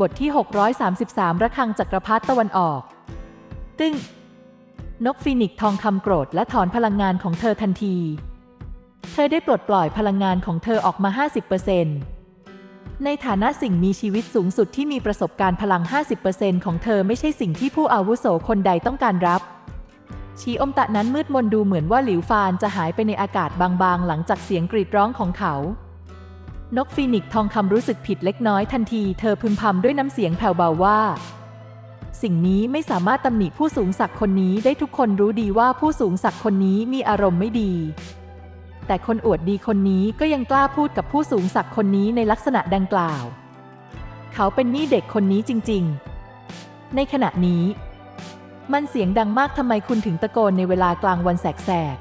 บทที่ 633 ระฆังจักรพรรดิตะวันออก ตึ้ง นกฟีนิกทองคำโกรธและถอนพลังงานของเธอทันที เธอได้ปลดปล่อยพลังงานของเธอออกมา 50%ในฐานะสิ่งมีชีวิตสูงสุดที่มีประสบการณ์พลัง 50%ของเธอไม่ใช่สิ่งที่ผู้อาวุโสคนใดต้องการรับ ชีอมตะนั้นมืดมนดูเหมือนว่าหลิวฟานจะหายไปในอากาศบางๆ หลังจากเสียงกรีดร้องของเขา นกฟีนิกทองคำรู้สึกผิดเล็กน้อยทันที เธอพึมพำด้วยน้ำเสียงแผ่วเบาว่า สิ่งนี้ไม่สามารถตำหนิผู้สูงศักดิ์คนนี้ได้ทุกคนรู้ดีว่าผู้สูงศักดิ์คนนี้มีอารมณ์ไม่ดี แต่คนอวดดีคนนี้ก็ยังกล้าพูดกับผู้สูงศักดิ์คนนี้ในลักษณะดังกล่าว เขาเป็นนี้เด็กคนนี้จริง ๆ ในขณะนี้ มันเสียงดังมากทำไมคุณถึงตะโกนในเวลากลางวันแสก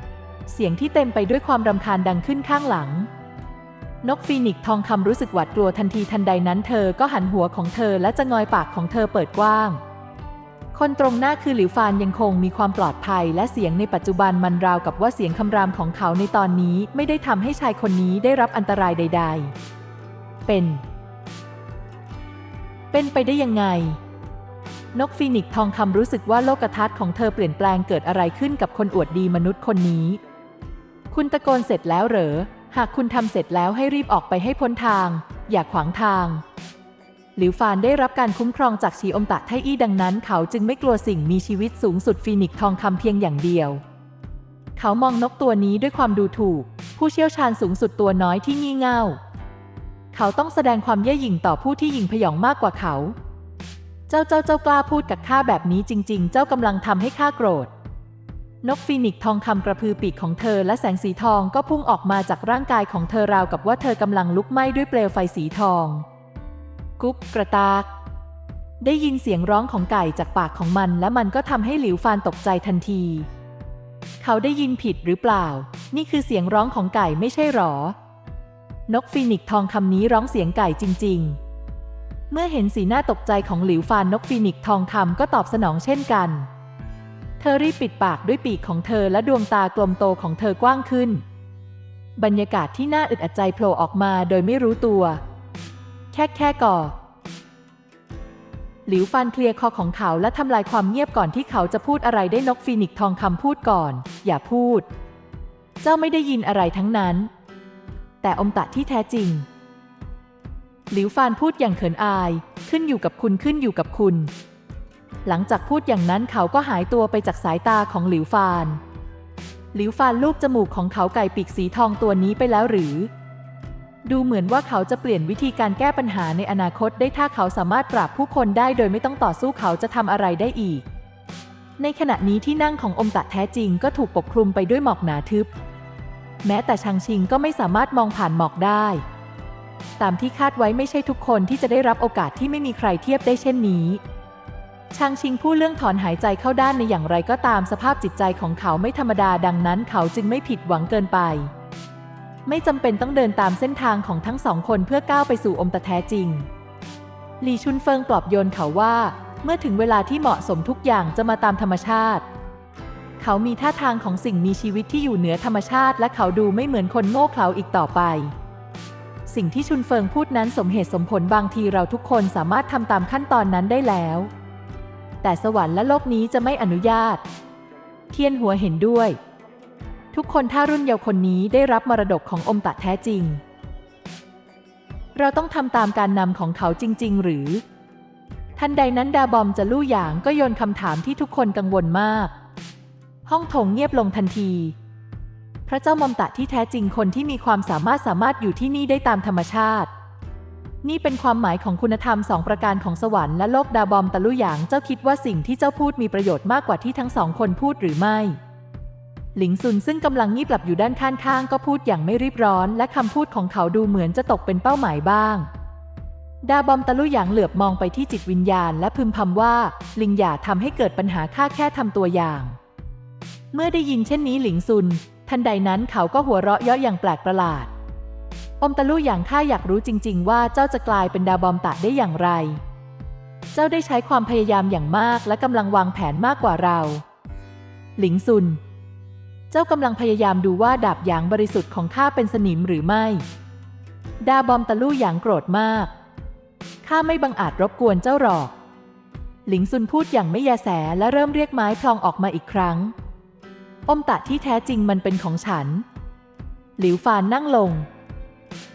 ๆเสียงที่เต็มไปด้วยความรำคาญดังขึ้นข้างหลัง นกฟีนิกซ์ทองคำรู้สึกหวาดกลัวทันทีทันใดนั้นเธอก็หันหัวของเธอและจะงอยปากของเธอเปิดกว้าง คนตรงหน้าคือหลิวฟานยังคงมีความปลอดภัย และเสียงในปัจจุบันมันราวกับว่าเสียงคำรามของเขาในตอนนี้ไม่ได้ทำให้ชายคนนี้ได้รับอันตรายใด ๆ เป็น เป็นไปได้ยังไง นกฟีนิกซ์ทองคำรู้สึกว่าโลกทัศน์ของเธอเปลี่ยนแปลงเกิดอะไรขึ้นกับคนอวดดีมนุษย์คนนี้ คุณตะโกนเสร็จแล้วเหรอ หากคุณทำเสร็จแล้วให้รีบออกไปให้พ้นทาง อย่าขวางทาง หลิวฟานได้รับการคุ้มครองจากชีอมตะไทอี้ดังนั้น เขาจึงไม่กลัวสิ่งมีชีวิตสูงสุดฟีนิกทองคำเพียงอย่างเดียว เขามองนกตัวนี้ด้วยความดูถูก ผู้เชี่ยวชาญสูงสุดตัวน้อยที่งี่เง่า เขาต้องแสดงความเย่อหยิ่งต่อผู้ที่หยิ่งพยองมากกว่าเขา เจ้าเจ้าเจ้ากล้าพูดกับข้าแบบนี้จริง ๆ เจ้ากำลังทำให้ข้าโกรธ นกฟีนิกทองคำกระพือปีกของเธอและแสงสีทองก็พุ่งออกมาจากร่างกายของเธอราวกับว่าเธอกำลังลุกไหม้ด้วยเปลวไฟสีทอง กุ๊กกระตาก ได้ยินเสียงร้องของไก่จากปากของมัน และมันก็ทำให้หลิวฟานตกใจทันที เขาได้ยินผิดหรือเปล่า นี่คือเสียงร้องของไก่ไม่ใช่หรอ นกฟีนิกทองคำนี้ร้องเสียงไก่จริง ๆ เมื่อเห็นสีหน้าตกใจของหลิวฟานนกฟีนิกทองคำก็ตอบสนองเช่นกัน เธอรีบปิดปากด้วยปีกของเธอและดวงตากลมโตของเธอกว้างขึ้น บรรยากาศที่น่าอึดอัดใจโผล่ออกมาโดยไม่รู้ตัว แค่แค่ก่อ หลิวฟันเคลียร์คอของเขาและทำลายความเงียบก่อนที่เขาจะพูดอะไรได้นกฟีนิกซ์ทองคำพูดก่อน อย่าพูด เจ้าไม่ได้ยินอะไรทั้งนั้น แต่อมตะที่แท้จริง หลิวฟานพูดอย่างเขินอาย ขึ้นอยู่กับคุณขึ้นอยู่กับคุณ หลังจากพูดอย่างนั้นเขาก็หายตัวไปจากสายตาของหลิวฟาน หลิวฟานลูบจมูกของเขาไก่ปีกสีทองตัวนี้ไปแล้วหรือ ดูเหมือนว่าเขาจะเปลี่ยนวิธีการแก้ปัญหาในอนาคตได้ถ้าเขาสามารถปราบผู้คนได้โดยไม่ต้องต่อสู้เขาจะทำอะไรได้อีก ในขณะนี้ที่นั่งของอมตะแท้จริงก็ถูกปกคลุมไปด้วยหมอกหนาทึบ แม้แต่ชางชิงก็ไม่สามารถมองผ่านหมอกได้ ตามที่คาดไว้ไม่ใช่ทุกคนที่จะได้รับโอกาสที่ไม่มีใครเทียบได้เช่นนี้ ชางชิงผู้เรื่องถอนหายใจเข้าด้านในอย่างไรก็ตามสภาพจิตใจของเขาไม่ธรรมดาดังนั้นเขาจึงไม่ผิดหวังเกินไป ไม่จำเป็นต้องเดินตามเส้นทางของทั้งสองคนเพื่อก้าวไปสู่อมตะแท้จริงหลีชุนเฟิงปลอบโยนเขาว่า เมื่อถึงเวลาที่เหมาะสมทุกอย่างจะมาตามธรรมชาติ เขามีท่าทางของสิ่งมีชีวิตที่อยู่เหนือธรรมชาติ และเขาดูไม่เหมือนคนโง่เขลาอีกต่อไป สิ่งที่ชุนเฟิงพูดนั้นสมเหตุสมผลบางทีเราทุกคนสามารถทำตามขั้นตอนนั้นได้แล้ว แต่สวรรค์และโลกนี้จะไม่อนุญาต เทียนหัวเห็นด้วย ทุกคนถ้ารุ่นเยาว์คนนี้ได้รับมรดกของอมตะแท้จริง เราต้องทำตามการนำของเขาจริง ๆ หรือ ทันใดนั้นดาบอมจะลู่หยางก็โยนคำถามที่ทุกคนกังวลมาก ห้องโถงเงียบลงทันทีพระเจ้ามอมตะที่แท้จริงคนที่มีความสามารถสามารถอยู่ที่นี่ได้ตามธรรมชาติ นี่เป็นความหมายของคุณธรรมสองประการของสวรรค์และโลกดาบอมตะลุหยางเจ้าคิดว่าสิ่งที่เจ้าพูดมีประโยชน์มากกว่าที่ทั้งสองคนพูดหรือไม่ หลิงซุนซึ่งกำลังงีบหลับอยู่ด้านข้างๆก็พูดอย่างไม่รีบร้อน และคำพูดของเขาดูเหมือนจะตกเป็นเป้าหมายบ้าง ดาบอมตะลุหยางเหลือบมองไปที่จิตวิญญาณ และพึมพำว่า ลิงอย่าทำให้เกิดปัญหาค่าแค่ทำตัวอย่าง เมื่อได้ยินเช่นนี้หลิงซุน ทันใดนั้นเขาก็หัวเราะเยาะอย่างแปลกประหลาด อมตะลุอย่างข้าอยากรู้จริง ๆ ว่าเจ้าจะกลายเป็นดาบอมตะได้อย่างไร เจ้าได้ใช้ความพยายามอย่างมากและกำลังวางแผนมากกว่าเรา หลิงซุน เจ้ากำลังพยายามดูว่าดาบหยางบริสุทธิ์ของข้าเป็นสนิมหรือไม่ ดาบอมตะลู่หยางโกรธมาก ข้าไม่บังอาจรบกวนเจ้าหรอก หลิงซุนพูดอย่างไม่แยแสและเริ่มเรียกไม้พลองออกมาอีกครั้ง อมตะที่แท้จริงมันเป็นของฉัน หลิวฟานนั่งลง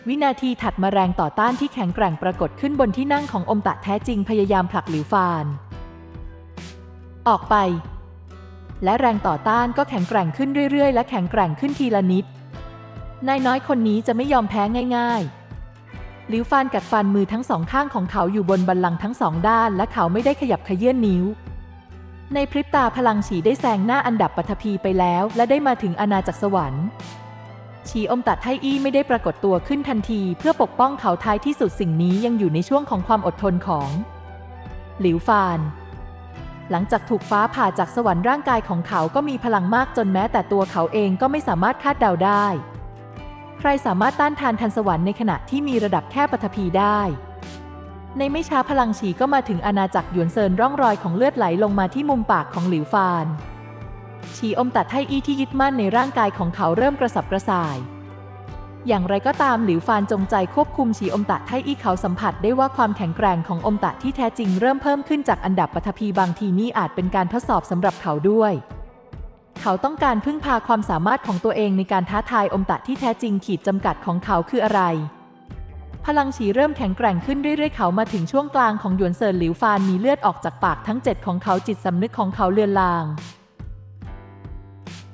วินาทีถัดมาแรงต่อต้านที่แข็งแกร่งปรากฏขึ้นบนที่นั่งของอมตะแท้จริงพยายามผลักหลิวฟาน ออกไป และแรงต่อต้านก็แข็งแกร่งขึ้นเรื่อยๆ และแข็งแกร่งขึ้นทีละนิด นายน้อยคนนี้จะไม่ยอมแพ้ง่ายๆ หลิวฟานกัดฟันมือทั้งสองข้างของเขาอยู่บนบัลลังก์ทั้งสองด้าน และเขาไม่ได้ขยับขยื่นนิ้ว ในพริบตาพลังฉีได้แซงหน้าอันดับปัทภีไปแล้ว และได้มาถึงอาณาจักรสวรรค์ ฉีอมตัดไทอี้ไม่ได้ปรากฏตัวขึ้นทันที เพื่อปกป้องเขาท้ายที่สุดสิ่งนี้ยังอยู่ในช่วงของความอดทนของ หลิวฟาน หลังจากถูกฟ้าผ่าจากสวรรค์ร่างกายของเขาก็มีพลังมากจนแม้แต่ตัวเขาเองก็ไม่สามารถคาดเดาได้ ใครสามารถต้านทานทันสวรรค์ในขณะที่มีระดับแค่ปฐพีได้ในไม่ช้าพลังฉีก็มาถึงอาณาจักรหยวนเซินร่องรอยของเลือดไหลลงมาที่มุมปากของหลิวฟาน ฉีอมตัดไทอี้ที่ยึดมั่นในร่างกายของเขาเริ่มกระสับกระส่าย อย่างไรก็ตามหลิวฟานจงใจควบคุมฉีอมตะไทอี้เขาสัมผัสได้ว่าความแข็งแกร่งของอมตะที่แท้จริงเริ่มเพิ่มขึ้นจากอันดับปฐพีบางทีนี่อาจเป็นการทดสอบสำหรับเขาด้วยเขาต้องการพึ่งพาความสามารถของตัวเองในการท้าทายอมตะที่แท้จริงขีดจำกัดของเขาคืออะไร พลังฉีเริ่มแข็งแกร่งขึ้นเรื่อยๆ เขามาถึงช่วงกลางของหยวนเซินหลิวฟานมีเลือดออกจากปากทั้งเจ็ดของเขาจิตสำนึกของเขาเลือนลาง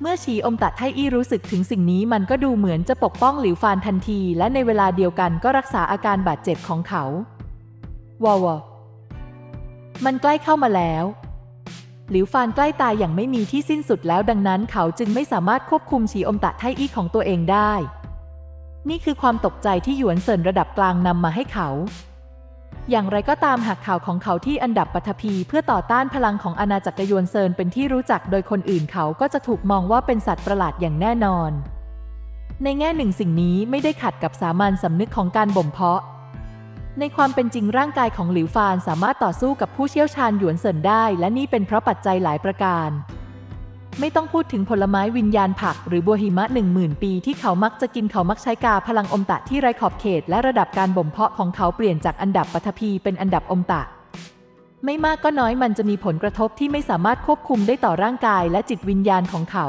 เมื่อฉีอมตะไทอี้รู้สึกถึงสิ่งนี้มันก็ดูเหมือนจะปกป้องหลิวฟานทันที และในเวลาเดียวกันก็รักษาอาการบาดเจ็บของเขาวาวมันใกล้เข้ามาแล้ว หลิวฟานใกล้ตายอย่างไม่มีที่สิ้นสุดแล้วดังนั้นเขาจึงไม่สามารถควบคุมฉีอมตะไทอี้ของตัวเองได้ นี่คือความตกใจที่หยวนเซินระดับกลางนำมาให้เขา อย่างไรก็ตามหากข่าวของเขาที่อันดับปัทภีเพื่อต่อต้านพลังของอาณาจักรยวนเซินเป็นที่รู้จักโดยคนอื่นเขาก็จะถูกมองว่าเป็นสัตว์ประหลาดอย่างแน่นอน ในแง่หนึ่งสิ่งนี้ไม่ได้ขัดกับสามัญสำนึกของการบ่มเพาะ ในความเป็นจริงร่างกายของหลิวฟานสามารถต่อสู้กับผู้เชี่ยวชาญหยวนเซินได้ และนี่เป็นเพราะปัจจัยหลายประการ ไม่ต้องพูดถึงผลไม้วิญญาณผักหรือบัวหิมะหนึ่งหมื่นปีที่เขามักจะกินเขามักใช้กาพลังอมตะที่ไรขอบเขต และระดับการบ่มเพาะของเขาเปลี่ยนจากอันดับปัทภีเป็นอันดับอมตะ ไม่มากก็น้อยมันจะมีผลกระทบที่ไม่สามารถควบคุมได้ต่อร่างกายและจิตวิญญาณของเขา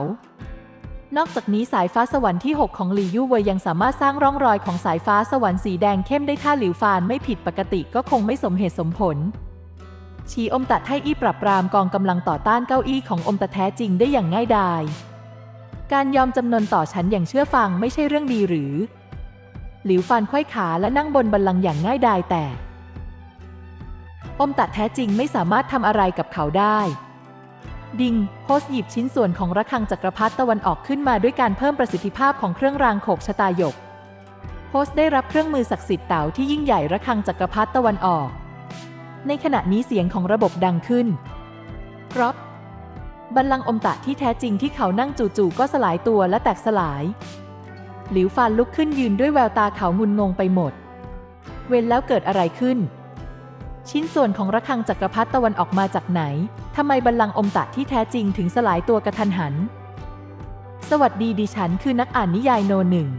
นอกจากนี้สายฟ้าสวรรค์ที่ 6 ของหลียู่เวยยังสามารถสร้างร่องรอยของสายฟ้าสวรรค์สีแดงเข้มได้ถ้าหลิวฟานไม่ผิดปกติก็คงไม่สมเหตุสมผล ชีอมตะไทอี้ปรับปรามกองกำลังต่อต้านเก้าอี้ของอมตะแท้จริงได้อย่างง่ายดาย การยอมจำนนต่อฉันอย่างเชื่อฟังไม่ใช่เรื่องดีหรือ หลิวฟานไขว้ขาและนั่งบนบัลลังก์อย่างง่ายดายแต่ อมตะแท้จริงไม่สามารถทำอะไรกับเขาได้ ดิงโฮสหยิบชิ้นส่วนของระฆังจักรพรรดิตะวันออกขึ้นมาด้วยการเพิ่มประสิทธิภาพของเครื่องรางโขกชะตาหยกโฮสได้รับเครื่องมือศักดิ์สิทธิ์เต๋าที่ยิ่งใหญ่ระฆังจักรพรรดิตะวันออก ในขณะนี้เสียงของระบบดังขึ้นกรอบบัลลังก์อมตะที่แท้จริงที่เขานั่งจู่ๆก็สลายตัวและแตกสลาย หลิวฟานลุกขึ้นยืนด้วยแววตาเขางุนงงไปหมด เว้นแล้วเกิดอะไรขึ้น ชิ้นส่วนของระฆังจักรพรรดิตะวันออกมาจากไหนทำไมบัลลังก์อมตะที่แท้จริงถึงสลายตัวกระทันหัน สวัสดีดิฉันคือนักอ่านนิยายโนหนึ่ง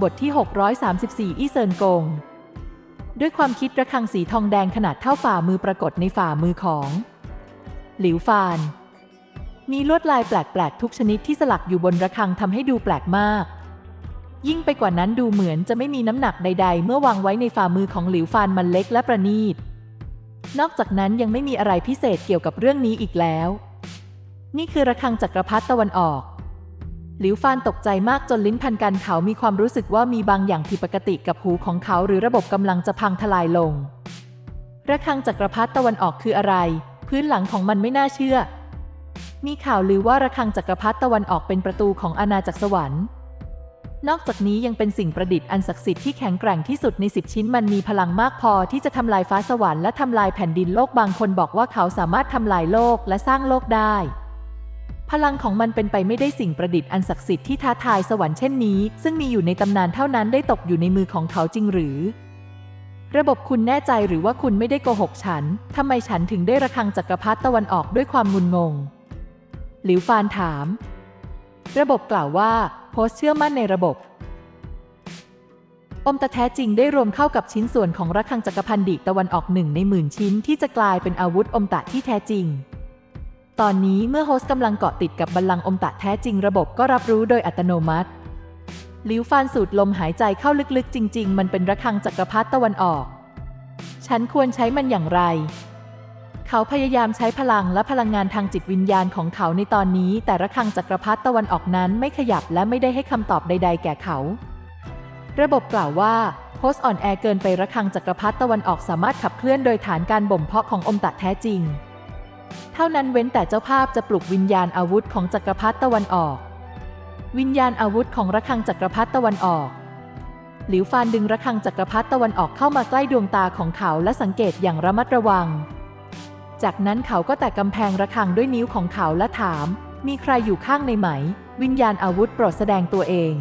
บทที่ 634 อีเซินกง ด้วยความคิดระฆังสีทองแดงขนาดเท่าฝ่ามือปรากฏในฝ่ามือของ หลิวฟาน มีลวดลายแปลกๆทุกชนิดที่สลักอยู่บนระฆังทำให้ดูแปลกมาก ยิ่งไปกว่านั้นดูเหมือนจะไม่มีน้ำหนักใด ๆ เมื่อวางไว้ในฝ่ามือของหลิวฟานมันเล็กและประณีต นอกจากนั้นยังไม่มีอะไรพิเศษเกี่ยวกับเรื่องนี้อีกแล้ว นี่คือระฆังจักรพรรดิตะวันออก หลิวฟานตกใจมากจนลิ้นพันกันเขามีความรู้สึกว่ามีบางอย่างผิดปกติกับหูของเขาหรือระบบกำลังจะพังทลายลง ระฆังจักรพรรดิตะวันออกคืออะไร พื้นหลังของมันไม่น่าเชื่อ มีข่าวลือว่าระฆังจักรพรรดิตะวันออกเป็นประตูของอาณาจักรสวรรค์นอกจากนี้ยังเป็นสิ่งประดิษฐ์อันศักดิ์สิทธิ์ที่แข็งแกร่งที่สุดในสิบชิ้นมันมีพลังมากพอที่จะทำลายฟ้าสวรรค์และทำลายแผ่นดินโลกบางคนบอกว่าเขาสามารถทำลายโลกและสร้างโลกได้ พลังของมันเป็นไปไม่ได้สิ่งประดิษฐ์อันศักดิ์สิทธิ์ที่ท้าทายสวรรค์เช่นนี้ ซึ่งมีอยู่ในตำนานเท่านั้นได้ตกอยู่ในมือของเขาจริงหรือ ระบบคุณแน่ใจหรือว่าคุณไม่ได้โกหกฉันทำไมฉันถึงได้ระฆังจักรพรรดิตะวันออกด้วยความงุนงง หลิวฟานถาม ระบบกล่าวว่าโพสเชื่อมั่นในระบบอมตะแท้จริงได้รวมเข้ากับชิ้นส่วนของระฆังจักรพันดิตะวันออกหนึ่งในหมื่นชิ้นที่จะกลายเป็นอาวุธอมตะที่แท้จริง ตอนนี้เมื่อโฮสต์กำลังเกาะติดกับบัลลังก์อมตะแท้จริงระบบก็รับรู้โดยอัตโนมัติหลิวฟานสูดลมหายใจเข้าลึกๆ จริง ๆ มันเป็นระฆังจักรพรรดิตะวันออก ฉันควรใช้มันอย่างไร เขาพยายามใช้พลังและพลังงานทางจิตวิญญาณของเขาในตอนนี้ แต่ระฆังจักรพรรดิตะวันออกนั้นไม่ขยับและไม่ได้ให้คำตอบใด ๆ แก่เขา ระบบกล่าวว่าโพสต์อ่อนแอเกินไประฆังจักรพรรดิตะวันออกสามารถขับเคลื่อนโดยฐานการบ่มเพาะของอมตะแท้จริง เท่านั้นเว้นแต่เจ้าภาพจะปลุกวิญญาณอาวุธของจักรพรรดิตะวันออก วิญญาณอาวุธของระฆังจักรพรรดิตะวันออก หลิวฟานดึงระฆังจักรพรรดิตะวันออกเข้ามาใกล้ดวงตาของเขาและสังเกตอย่างระมัดระวัง จากนั้นเขาก็แตะกำแพงระฆังด้วยนิ้วของเขาและถาม มีใครอยู่ข้างในไหม วิญญาณอาวุธโปรดแสดงตัวเอง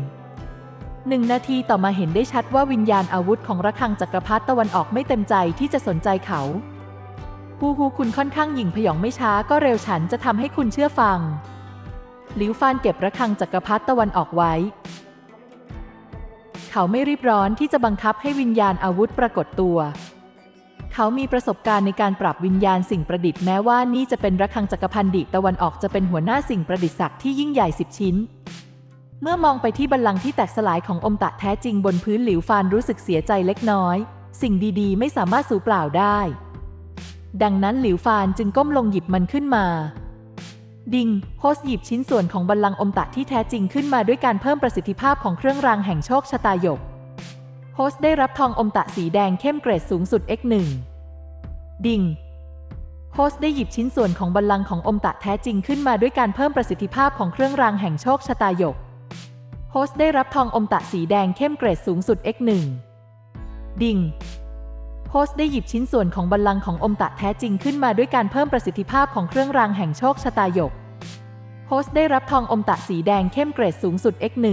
หนึ่งนาทีต่อมาเห็นได้ชัดว่าวิญญาณอาวุธของระฆังจักรพรรดิตะวันออกไม่เต็มใจที่จะสนใจเขา ฮูฮูคุณค่อนข้างหยิ่งพยองไม่ช้าก็เร็วฉันจะทำให้คุณเชื่อฟัง หลิวฟานเก็บระฆังจักรพรรดิตะวันออกไว้ เขาไม่รีบร้อนที่จะบังคับให้วิญญาณอาวุธปรากฏตัว เขามีประสบการณ์ในการปรับวิญญาณสิ่งประดิษฐ์แม้ว่านี่จะเป็นระฆังจักรพันดิตะวันออกจะเป็นหัวหน้าสิ่งประดิษฐ์ศักดิ์ที่ยิ่งใหญ่สิบชิ้น เมื่อมองไปที่บัลลังก์ที่แตกสลายของอมตะแท้จริงบนพื้นหลิวฟานรู้สึกเสียใจเล็กน้อย สิ่งดีๆ ไม่สามารถสูญเปล่าได้ ดังนั้นหลิวฟานจึงก้มลงหยิบมันขึ้นมา ดิงโฮสหยิบชิ้นส่วนของบัลลังก์อมตะที่แท้จริงขึ้นมาด้วยการเพิ่มประสิทธิภาพของเครื่องรางแห่งโชคชะตาหยก โฮสได้รับทองอมตะสีแดงเข้มเกรดสูงสุด X1 ดิงโฮสได้หยิบชิ้นส่วนของบัลลังก์ของอมตะแท้จริงขึ้นมาด้วยการเพิ่มประสิทธิภาพของเครื่องรางแห่งโชคชะตาหยก โฮสได้รับทองอมตะสีแดงเข้มเกรดสูงสุด X1 ดิง โฮสต์ได้หยิบชิ้นส่วนของบัลลังก์ของอมตะแท้จริงขึ้นมาด้วยการเพิ่มประสิทธิภาพของเครื่องรางแห่งโชคชะตาหยกโฮสต์ได้รับทองอมตะสีแดงเข้มเกรดสูงสุด X1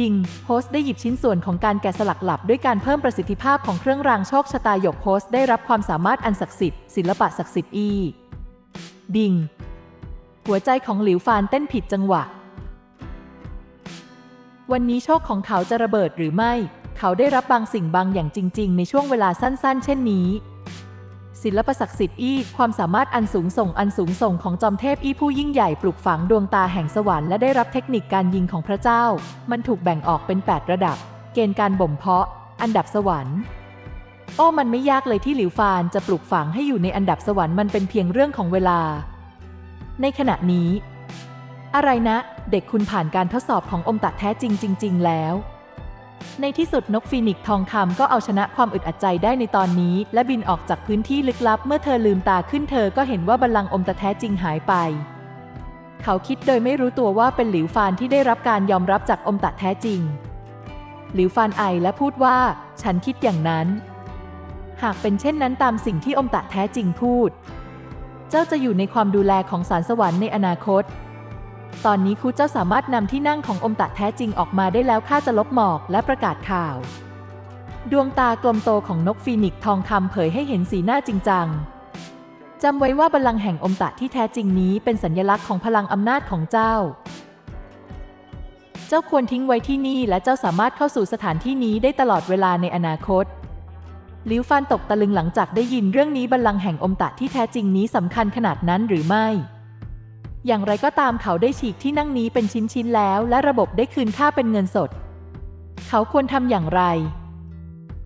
ดิงโฮสได้หยิบชิ้นส่วนของการแกะสลักหลับด้วยการเพิ่มประสิทธิภาพของเครื่องรางโชคชะตาหยกโฮสได้รับความสามารถอันศักดิ์สิทธิ์ศิลปะศักดิ์สิทธิ์อี ดิง หัวใจของหลิวฟานเต้นผิดจังหวะ วันนี้โชคของเขาจะระเบิดหรือไม่ เขาได้รับบางสิ่งบางอย่างจริง ๆ ในช่วงเวลาสั้น ๆ เช่นนี้ ศิลปศักดิ์สิทธิ์อี้ความสามารถอันสูงส่งอันสูงส่งของจอมเทพอี้ผู้ยิ่งใหญ่ปลุกฝังดวงตาแห่งสวรรค์และได้รับเทคนิคการยิงของพระเจ้า มันถูกแบ่งออกเป็น 8 ระดับ เกณฑ์การบ่มเพาะ อันดับสวรรค์โอ้มันไม่ยากเลยที่หลิวฟานจะปลูกฝังให้อยู่ในอันดับสวรรค์มันเป็นเพียงเรื่องของเวลา ในขณะนี้ อะไรนะ เด็กคุณผ่านการทดสอบของอมตะแท้จริงจริง ๆ แล้ว ในที่สุดนกฟีนิกทองคำก็เอาชนะความอึดอัดใจได้ในตอนนี้ และบินออกจากพื้นที่ลึกลับ เมื่อเธอลืมตาขึ้นเธอก็เห็นว่าบัลลังก์อมตะแท้จริงหายไป เขาคิดโดยไม่รู้ตัวว่าเป็นหลิวฟานที่ได้รับการยอมรับจากอมตะแท้จริง หลิวฟานไอและพูดว่า ฉันคิดอย่างนั้น หากเป็นเช่นนั้นตามสิ่งที่อมตะแท้จริงพูด เจ้าจะอยู่ในความดูแลของสารสวรรค์ในอนาคต ตอนนี้ครูเจ้าสามารถนำที่นั่งของอมตะแท้จริงออกมาได้แล้วข้าจะลบหมอกและประกาศข่าว ดวงตากลมโตของนกฟีนิกซ์ทองคำเผยให้เห็นสีหน้าจริงจังจำไว้ว่าบัลลังก์แห่งอมตะที่แท้จริงนี้เป็นสัญลักษณ์ของพลังอำนาจของเจ้า เจ้าควรทิ้งไว้ที่นี่และเจ้าสามารถเข้าสู่สถานที่นี้ได้ตลอดเวลาในอนาคตลิวฟานตกตะลึงหลังจากได้ยินเรื่องนี้บัลลังก์แห่งอมตะที่แท้จริงนี้สำคัญขนาดนั้นหรือไม่ อย่างไรก็ตามเขาได้ฉีกที่นั่งนี้เป็นชิ้นๆแล้ว และระบบได้คืนค่าเป็นเงินสด เขาควรทำอย่างไร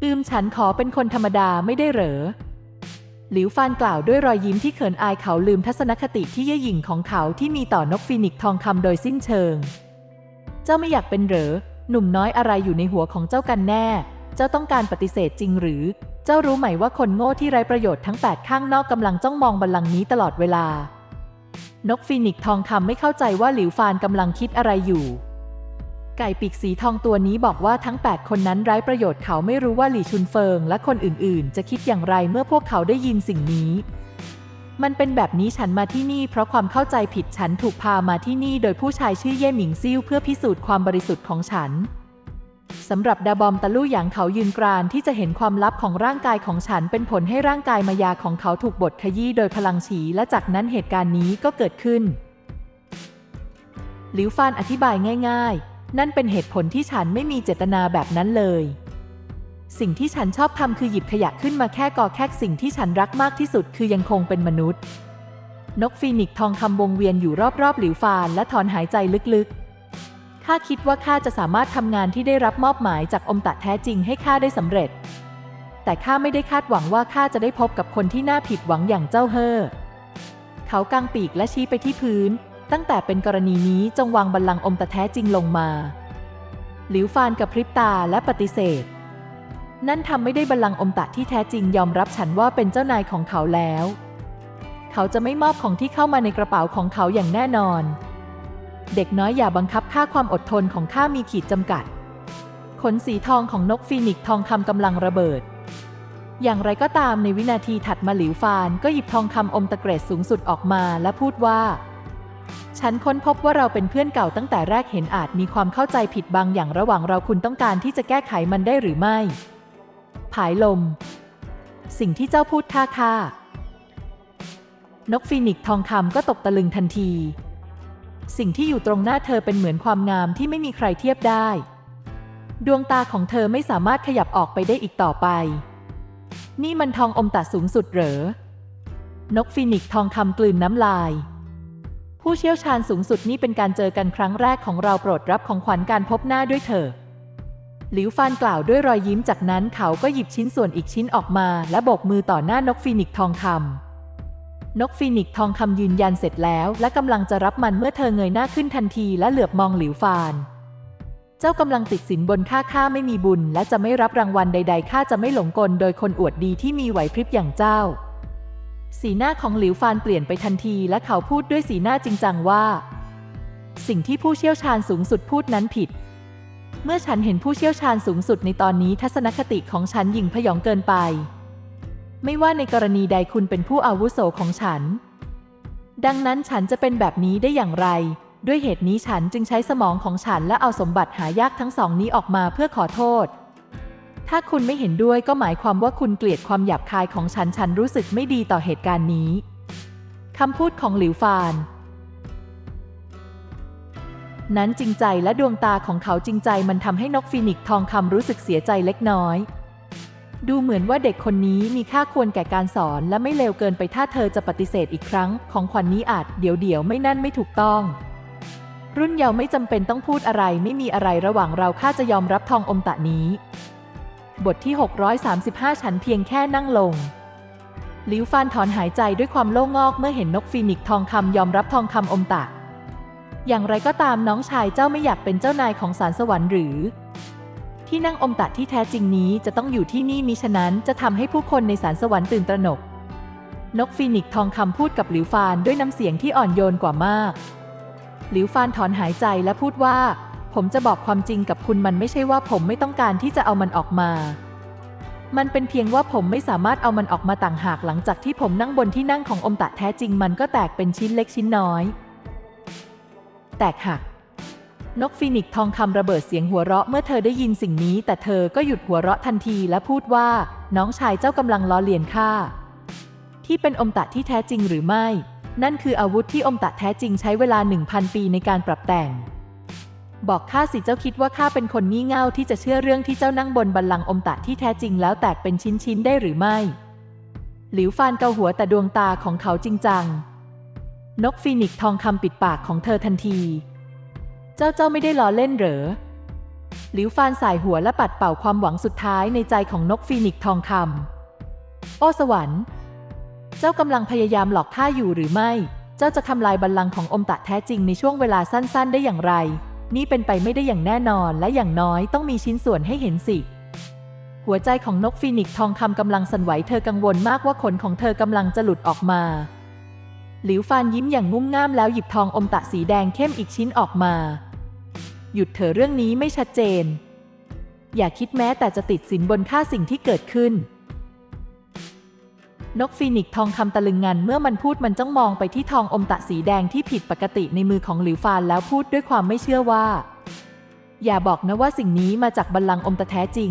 อืมฉันขอเป็นคนธรรมดาไม่ได้เหรอ หลิวฟานกล่าวด้วยรอยยิ้มที่เขินอายเขาลืมทัศนคติที่เย่อหยิ่งของเขาที่มีต่อนกฟีนิกซ์ทองคำโดยสิ้นเชิง เจ้าไม่อยากเป็นเหรอ หนุ่มน้อยอะไรอยู่ในหัวของเจ้ากันแน่ เจ้าต้องการปฏิเสธจริงหรือ เจ้ารู้ไหมว่าคนโง่ที่ไร้ประโยชน์ทั้ง8ข้างนอกกำลังจ้องมองบัลลังก์นี้ตลอดเวลา นกฟีนิกทองคำไม่เข้าใจว่าหลิวฟานกำลังคิดอะไรอยู่ ไก่ปีกสีทองตัวนี้บอกว่าทั้ง 8 คนนั้นไร้ประโยชน์เขาไม่รู้ว่าหลี่ชุนเฟิงและคนอื่นๆ จะคิดอย่างไรเมื่อพวกเขาได้ยินสิ่งนี้ มันเป็นแบบนี้ฉันมาที่นี่เพราะความเข้าใจผิดฉันถูกพามาที่นี่โดยผู้ชายชื่อเย่หมิงซิ่วเพื่อพิสูจน์ความบริสุทธิ์ของฉัน สำหรับดาบอมตะลู่หยางเขายืนกรานที่จะเห็นความลับของร่างกายของฉันเป็นผลให้ร่างกายมายาของเขาถูกบดขยี้โดยพลังฉีและจากนั้นเหตุการณ์นี้ก็เกิดขึ้น หลิวฟานอธิบายง่าย ๆ นั่นเป็นเหตุผลที่ฉันไม่มีเจตนาแบบนั้นเลย สิ่งที่ฉันชอบทำคือหยิบขยะขึ้นมาแค่กอแค่สิ่งที่ฉันรักมากที่สุดคือยังคงเป็นมนุษย์ นกฟีนิกทองคำวงเวียนอยู่รอบๆหลิวฟานและถอนหายใจลึกๆ ข้าคิดว่าข้าจะสามารถทำงานที่ได้รับมอบหมายจากอมตะแท้จริงให้ข้าได้สำเร็จ แต่ข้าไม่ได้คาดหวังว่าข้าจะได้พบกับคนที่น่าผิดหวังอย่างเจ้าเฮ่อเขากางปีกและชี้ไปที่พื้น ตั้งแต่เป็นกรณีนี้จงวางบัลลังก์อมตะแท้จริงลงมา หลิวฟานกับพริบตาและปฏิเสธ นั่นทำไม่ได้บัลลังก์อมตะที่แท้จริงยอมรับฉันว่าเป็นเจ้านายของเขาแล้ว เขาจะไม่มอบของที่เข้ามาในกระเป๋าของเขาอย่างแน่นอน เด็กน้อยอย่าบังคับค่าความอดทนของข้ามีขีดจำกัด ขนสีทองของนกฟีนิกทองคำกำลังระเบิด อย่างไรก็ตามในวินาทีถัดมาหลิวฟานก็หยิบทองคำอมตะเกรดสูงสุดออกมาและพูดว่า ฉันค้นพบว่าเราเป็นเพื่อนเก่าตั้งแต่แรกเห็นอาจมีความเข้าใจผิดบางอย่างระหว่างเราคุณต้องการที่จะแก้ไขมันได้หรือไม่ ผายลม สิ่งที่เจ้าพูดท่าค่านกฟีนิกทองคำก็ตกตะลึงทันที สิ่งที่อยู่ตรงหน้าเธอเป็นเหมือนความงามที่ไม่มีใครเทียบได้ ดวงตาของเธอไม่สามารถขยับออกไปได้อีกต่อไป นี่มันทองอมตะสูงสุดเหรอ นกฟีนิกทองคำกลืนน้ำลาย ผู้เชี่ยวชาญสูงสุดนี่เป็นการเจอกันครั้งแรกของเราโปรดรับของขวัญการพบหน้าด้วยเถอะหลิวฟานกล่าวด้วยรอยยิ้มจากนั้นเขาก็หยิบชิ้นส่วนอีกชิ้นออกมา และโบกมือต่อหน้านกฟีนิกทองคำ นกฟีนิกทองคำยืนยันเสร็จแล้ว และกำลังจะรับมันเมื่อเธอเงยหน้าขึ้นทันทีและเหลือบมองหลิวฟาน เจ้ากำลังติดสินบนค่าข้าไม่มีบุญ และจะไม่รับรางวัลใด ๆ ข้าจะไม่หลงกลโดยคนอวดดีที่มีไหวพริบอย่างเจ้า สีหน้าของหลิวฟานเปลี่ยนไปทันทีและเขาพูดด้วยสีหน้าจริงจังว่า สิ่งที่ผู้เชี่ยวชาญสูงสุดพูดนั้นผิด เมื่อฉันเห็นผู้เชี่ยวชาญสูงสุดในตอนนี้ทัศนคติของฉันยิ่งพยองเกินไป ไม่ว่าในกรณีใดคุณเป็นผู้อาวุโสของฉัน ดังนั้นฉันจะเป็นแบบนี้ได้อย่างไร ด้วยเหตุนี้ฉันจึงใช้สมองของฉันและเอาสมบัติหายากทั้งสองนี้ออกมาเพื่อขอโทษ ถ้าคุณไม่เห็นด้วยก็หมายความว่าคุณเกลียดความหยาบคายของฉัน ฉันรู้สึกไม่ดีต่อเหตุการณ์นี้คำพูดของหลิวฟาน นั้นจริงใจและดวงตาของเขาจริงใจมันทำให้นกฟีนิกทองคำรู้สึกเสียใจเล็กน้อย ดูเหมือนว่าเด็กคนนี้มีค่าควรแก่การสอนและไม่เลวเกินไปถ้าเธอจะปฏิเสธอีกครั้ง ของขวัญนนี้อาจเดี๋ยวเดี๋ยวไม่นั่นไม่ถูกต้อง รุ่นเยาว์ไม่จำเป็นต้องพูดอะไรไม่มีอะไรระหว่างเราข้าจะยอมรับทองอมตะนี้ บทที่ 635 ฉันเพียงแค่นั่งลงหลิวฟานถอนหายใจด้วยความโล่งอกเมื่อเห็นนกฟีนิกซ์ทองคำยอมรับทองคำอมตะ อย่างไรก็ตามน้องชายเจ้าไม่อยากเป็นเจ้านายของสารสวรรค์หรือ ที่นั่งอมตะที่แท้จริงนี้จะต้องอยู่ที่นี่มิฉะนั้นจะทำให้ผู้คนในสารสวรรค์ตื่นตระหนก นกฟีนิกทองคำพูดกับหลิวฟานด้วยน้ำเสียงที่อ่อนโยนกว่ามาก หลิวฟานถอนหายใจและพูดว่า ผมจะบอกความจริงกับคุณมันไม่ใช่ว่าผมไม่ต้องการที่จะเอามันออกมา มันเป็นเพียงว่าผมไม่สามารถเอามันออกมาต่างหากหลังจากที่ผมนั่งบนที่นั่งของอมตะแท้จริง มันก็แตกเป็นชิ้นเล็กชิ้นน้อย แตกหัก นกฟีนิกทองคำระเบิดเสียงหัวเราะเมื่อเธอได้ยินสิ่งนี้ แต่เธอก็หยุดหัวเราะทันทีและพูดว่า น้องชายเจ้ากำลังล้อเลียนข้าที่เป็นอมตะที่แท้จริงหรือไม่ นั่นคืออาวุธที่อมตะแท้จริงใช้เวลา 1,000 ปีในการปรับแต่ง บอกข้าสิเจ้าคิดว่าข้าเป็นคนงี่เง่าที่จะเชื่อเรื่องที่เจ้านั่งบนบัลลังก์อมตะที่แท้จริงแล้วแตกเป็นชิ้นๆได้หรือไม่ หลิวฟานเกาหัวแต่ดวงตาของเขาจริงจังนกฟีนิกทองคำปิดปากของเธอทันที เจ้าเจ้าไม่ได้ล้อเล่นเหรอ หลิวฟานสายหัวและปัดเป่าความหวังสุดท้ายในใจของนกฟีนิกซ์ทองคำโอ้สวรรค์ เจ้ากำลังพยายามหลอกข้าอยู่หรือไม่ เจ้าจะทำลายบัลลังก์ของอมตะแท้จริงในช่วงเวลาสั้น ๆ ได้อย่างไร นี่เป็นไปไม่ได้อย่างแน่นอนและอย่างน้อยต้องมีชิ้นส่วนให้เห็นสิหัวใจของนกฟีนิกซ์ทองคำกำลังสั่นไหวเธอกังวลมากว่าขนของเธอกำลังจะหลุดออกมา หลิวฟานยิ้มอย่างงุ่มง่ามแล้วหยิบทองอมตะสีแดงเข้มอีกชิ้นออกมา หยุดเถอะเรื่องนี้ไม่ชัดเจน อย่าคิดแม้แต่จะติดสินบนค่าสิ่งที่เกิดขึ้น นกฟีนิกทองคำตะลึงงันเมื่อมันพูดมันจ้องมองไปที่ทองอมตะสีแดงที่ผิดปกติในมือของหลิวฟานแล้วพูดด้วยความไม่เชื่อว่า อย่าบอกนะว่าสิ่งนี้มาจากบัลลังก์อมตะแท้จริง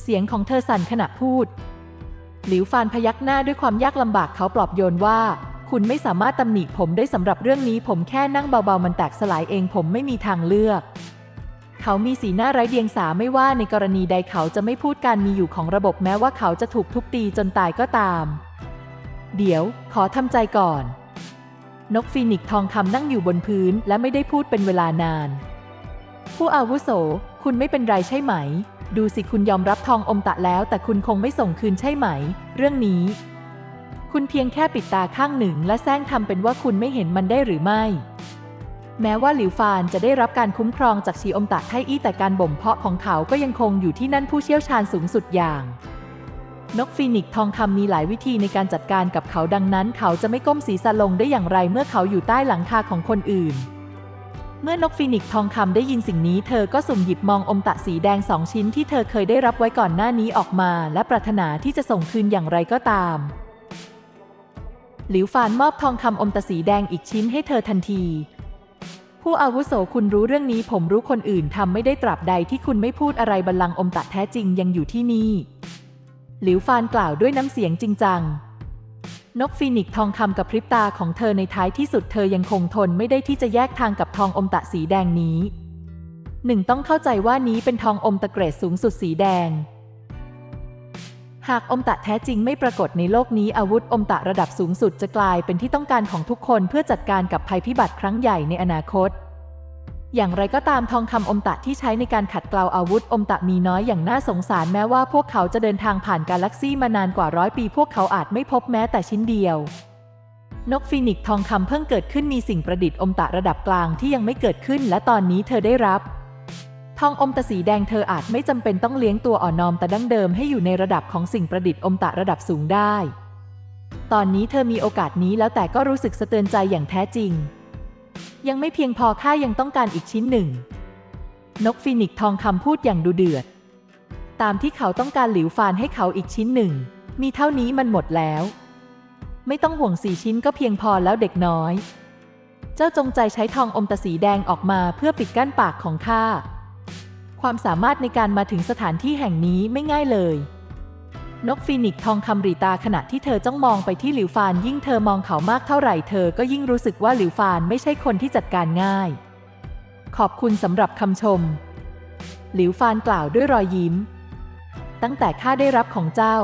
เสียงของเธอสั่นขณะพูด หลิวฟานพยักหน้าด้วยความยากลำบากเขาปลอบโยนว่า คุณไม่สามารถตำหนิผมได้สำหรับเรื่องนี้ ผมแค่นั่งเบาๆ มันแตกสลายเอง ผมไม่มีทางเลือก เขามีสีหน้าไร้เดียงสาไม่ว่าในกรณีใดเขาจะไม่พูดการมีอยู่ของระบบแม้ว่าเขาจะถูกทุบตีจนตายก็ตาม เดี๋ยว ขอทำใจก่อน นกฟีนิกทองคำนั่งอยู่บนพื้นและไม่ได้พูดเป็นเวลานาน ผู้อาวุโส คุณไม่เป็นไรใช่ไหม ดูสิคุณยอมรับทองอมตะแล้ว แต่คุณคงไม่ส่งคืนใช่ไหม เรื่องนี้ คุณเพียงแค่ปิดตาข้างหนึ่ง และแซงทำเป็นว่าคุณไม่เห็นมันได้หรือไม่ แม้ว่าหลิวฟานจะได้รับการคุ้มครองจากชีอมตะไทอี้แต่การบ่มเพาะของเขาก็ยังคงอยู่ที่นั่นผู้เชี่ยวชาญสูงสุดอย่าง นกฟีนิกทองคำมีหลายวิธีในการจัดการกับเขาดังนั้น เขาจะไม่ก้มศีรษะลงได้อย่างไรเมื่อเขาอยู่ใต้หลังคาของคนอื่นเมื่อนกฟีนิกทองคำได้ยินสิ่งนี้เธอก็สุ่มหยิบมองอมตะสีแดงสองชิ้นที่เธอเคยได้รับไว้ก่อนหน้านี้ออกมา และปรารถนาที่จะส่งคืนอย่างไรก็ตาม หลิวฟานมอบทองคำอมตะสีแดงอีกชิ้นให้เธอทันที ผู้อาวุโสคุณรู้เรื่องนี้ผมรู้คนอื่นทำไม่ได้ตราบใดที่คุณไม่พูดอะไรบัลลังก์อมตะแท้จริงยังอยู่ที่นี่ หลิวฟานกล่าวด้วยน้ำเสียงจริงจัง นกฟีนิกทองคำกับพริบตาของเธอในท้ายที่สุดเธอยังคงทนไม่ได้ที่จะแยกทางกับทองอมตะสีแดงนี้หนึ่งต้องเข้าใจว่านี้เป็นทองอมตะเกรดสูงสุดสีแดง หากอมตะแท้จริงไม่ปรากฏในโลกนี้อาวุธอมตะระดับสูงสุดจะกลายเป็นที่ต้องการของทุกคนเพื่อจัดการกับภัยพิบัติครั้งใหญ่ในอนาคต อย่างไรก็ตามทองคำอมตะที่ใช้ในการขัดเกลาอาวุธอมตะมีน้อยอย่างน่าสงสารแม้ว่าพวกเขาจะเดินทางผ่านกาแล็กซี่มานานกว่าร้อยปี พวกเขาอาจไม่พบแม้แต่ชิ้นเดียวนกฟีนิกทองคำเพิ่งเกิดขึ้นมีสิ่งประดิษฐ์อมตะระดับกลางที่ยังไม่เกิดขึ้น และตอนนี้เธอได้รับ ทองอมตะสีแดงเธออาจไม่จำเป็นต้องเลี้ยงตัวอ่อนนอมแต่ดั้งเดิมให้อยู่ในระดับของสิ่งประดิษฐ์อมตะระดับสูงได้ ตอนนี้เธอมีโอกาสนี้แล้วแต่ก็รู้สึกสะเตือนใจอย่างแท้จริง ยังไม่เพียงพอข้ายังต้องการอีกชิ้นหนึ่ง นกฟีนิกทองคำพูดอย่างดูเดือด ตามที่เขาต้องการหลิวฟานให้เขาอีกชิ้นหนึ่ง มีเท่านี้มันหมดแล้ว ไม่ต้องห่วงสี่ชิ้นก็เพียงพอแล้วเด็กน้อย เจ้าจงใจใช้ทองอมตะสีแดงออกมาเพื่อปิดกั้นปากของข้า ความสามารถในการมาถึงสถานที่แห่งนี้ไม่ง่ายเลย นกฟีนิกทองคำรีตาขณะที่เธอจ้องมองไปที่หลิวฟานยิ่งเธอมองเขามากเท่าไหร่เธอก็ยิ่งรู้สึกว่าหลิวฟานไม่ใช่คนที่จัดการง่าย ขอบคุณสำหรับคำชม หลิวฟานกล่าวด้วยรอยยิ้ม ตั้งแต่ข้าได้รับของเจ้า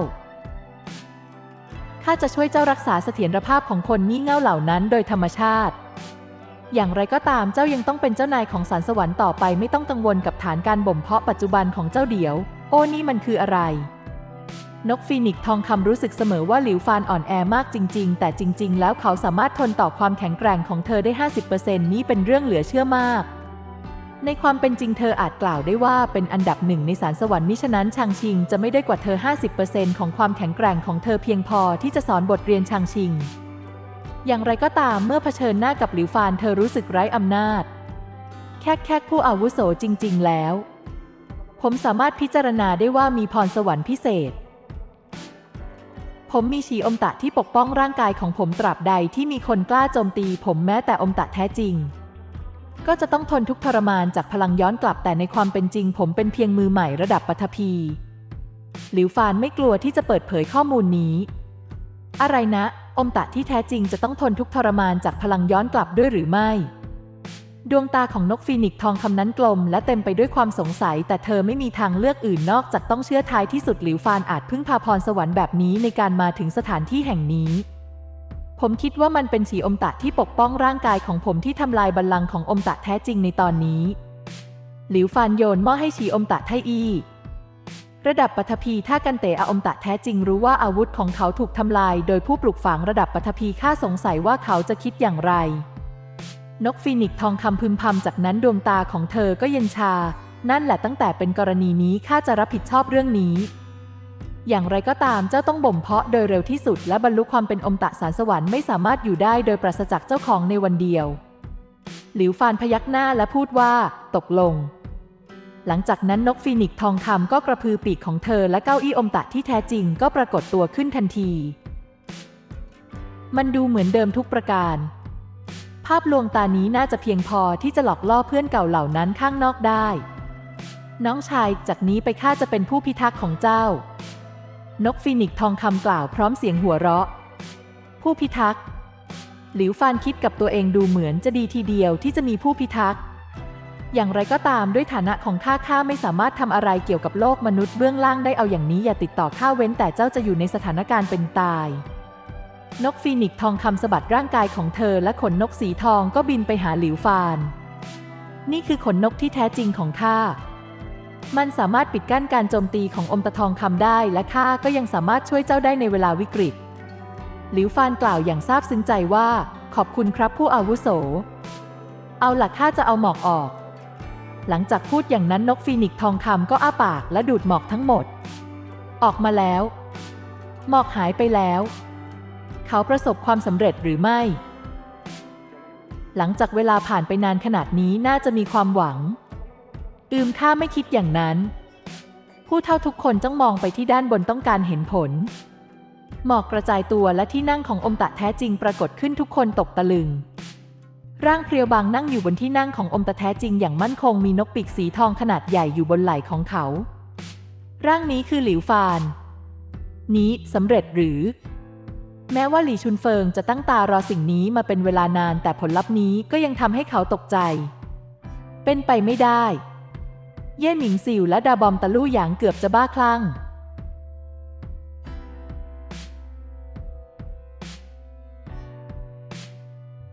ข้าจะช่วยเจ้ารักษาเสถียรภาพของคนงี่เง่าเหล่านั้นโดยธรรมชาติ อย่างไรก็ตามเจ้ายังต้องเป็นเจ้านายของสารสวรรค์ต่อไปไม่ต้องกังวลกับฐานการบ่มเพาะปัจจุบันของเจ้าเดียว โอ้นี่มันคืออะไร นกฟีนิกทองคำรู้สึกเสมอว่าหลิวฟานอ่อนแอมากจริง ๆ แต่จริง ๆ แล้วเขาสามารถทนต่อความแข็งแกร่งของเธอได้ 50%นี้เป็นเรื่องเหลือเชื่อมาก ในความเป็นจริงเธออาจกล่าวได้ว่าเป็นอันดับหนึ่งในสารสวรรค์มิฉะนั้นชางชิงจะไม่ได้กว่าเธอ 50%ของความแข็งแกร่งของเธอเพียงพอที่จะสอนบทเรียนชางชิง อย่างไรก็ตามเมื่อเผชิญหน้ากับหลิวฟานเธอรู้สึกไร้อำนาจ แค่แค่ผู้อาวุโสจริง ๆ แล้ว ผมสามารถพิจารณาได้ว่ามีพรสวรรค์พิเศษ ผมมีชีอมตะที่ปกป้องร่างกายของผมตราบใดที่มีคนกล้าโจมตี ผมแม้แต่อมตะแท้จริง ก็จะต้องทนทุกทรมานจากพลังย้อนกลับแต่ในความเป็นจริง ผมเป็นเพียงมือใหม่ระดับปัทภีหลิวฟานไม่กลัวที่จะเปิดเผยข้อมูลนี้ อะไรนะ อมตะที่แท้จริงจะต้องทนทุกทรมานจากพลังย้อนกลับด้วยหรือไม่ ดวงตาของนกฟีนิกซ์ทองคำนั้นกลม และเต็มไปด้วยความสงสัย แต่เธอไม่มีทางเลือกอื่นนอกจากต้องเชื่อท้ายที่สุดหลิวฟานอาจพึ่งพาพรสวรรค์แบบนี้ในการมาถึงสถานที่แห่งนี้ ผมคิดว่ามันเป็นสีอมตะที่ปกป้องร่างกายของผมที่ทำลายบัลลังก์ของอมตะแท้จริงในตอนนี้ หลิวฟานโยนหม้อให้ชีอมตะไทอี้ ระดับปัทภีถ้ากันเตะอาอมตะแท้จริงรู้ว่าอาวุธของเขาถูกทำลาย โดยผู้ปลูกฝังระดับปัทภีข้าสงสัยว่าเขาจะคิดอย่างไร นกฟีนิกทองคำพึมพำจากนั้นดวงตาของเธอก็เย็นชา นั่นแหละตั้งแต่เป็นกรณีนี้ข้าจะรับผิดชอบเรื่องนี้ อย่างไรก็ตามเจ้าต้องบ่มเพาะโดยเร็วที่สุด และบรรลุความเป็นอมตะสารสวรรค์ไม่สามารถอยู่ได้โดยปราศจากเจ้าของในวันเดียว หลิวฟานพยักหน้าและพูดว่า ตกลง หลังจากนั้นนกฟีนิกซ์ทองคำก็กระพือปีกของเธอและเก้าอี้อมตะที่แท้จริงก็ปรากฏตัวขึ้นทันที มันดูเหมือนเดิมทุกประการ ภาพลวงตานี้น่าจะเพียงพอที่จะหลอกล่อเพื่อนเก่าเหล่านั้นข้างนอกได้ น้องชายจากนี้ไปข้าจะเป็นผู้พิทักษ์ของเจ้า นกฟีนิกซ์ทองคำกล่าวพร้อมเสียงหัวเราะ ผู้พิทักษ์หลิวฟานคิดกับตัวเองดูเหมือนจะดีทีเดียวที่จะมีผู้พิทักษ์ อย่างไรก็ตามด้วยฐานะของข้าข้าไม่สามารถทำอะไรเกี่ยวกับโลกมนุษย์เบื้องล่างได้เอาอย่างนี้อย่าติดต่อข้าเว้นแต่เจ้าจะอยู่ในสถานการณ์เป็นตาย นกฟีนิกทองคำสะบัดร่างกายของเธอและขนนกสีทองก็บินไปหาหลิวฟาน นี่คือขนนกที่แท้จริงของข้ามันสามารถปิดกั้นการโจมตีของอมตะทองคำได้และข้าก็ยังสามารถช่วยเจ้าได้ในเวลาวิกฤต หลิวฟานกล่าวอย่างซาบซึ้งใจว่า ขอบคุณครับผู้อาวุโส เอาหลักข้าจะเอาหมอกออก หลังจากพูดอย่างนั้นนกฟีนิกซ์ทองคำก็อ้าปากและดูดหมอกทั้งหมด ออกมาแล้ว หมอกหายไปแล้ว เขาประสบความสำเร็จหรือไม่ หลังจากเวลาผ่านไปนานขนาดนี้น่าจะมีความหวัง อืมข้าไม่คิดอย่างนั้น ผู้เท่าทุกคนจ้องมองไปที่ด้านบนต้องการเห็นผล หมอกกระจายตัวและที่นั่งของอมตะแท้จริงปรากฏขึ้นทุกคนตกตะลึง ร่างเพรียวบางนั่งอยู่บนที่นั่งของอมตะแท้จริงอย่างมั่นคงมีนกปีกสีทองขนาดใหญ่อยู่บนไหล่ของเขา ร่างนี้คือหลิวฟาน นี้สำเร็จหรือ แม้ว่าหลี่ชุนเฟิงจะตั้งตารอสิ่งนี้มาเป็นเวลานานแต่ผลลัพธ์นี้ก็ยังทำให้เขาตกใจ เป็นไปไม่ได้ เย่หมิงซิวและดาบอมตะลู่หยางเกือบจะบ้าคลั่ง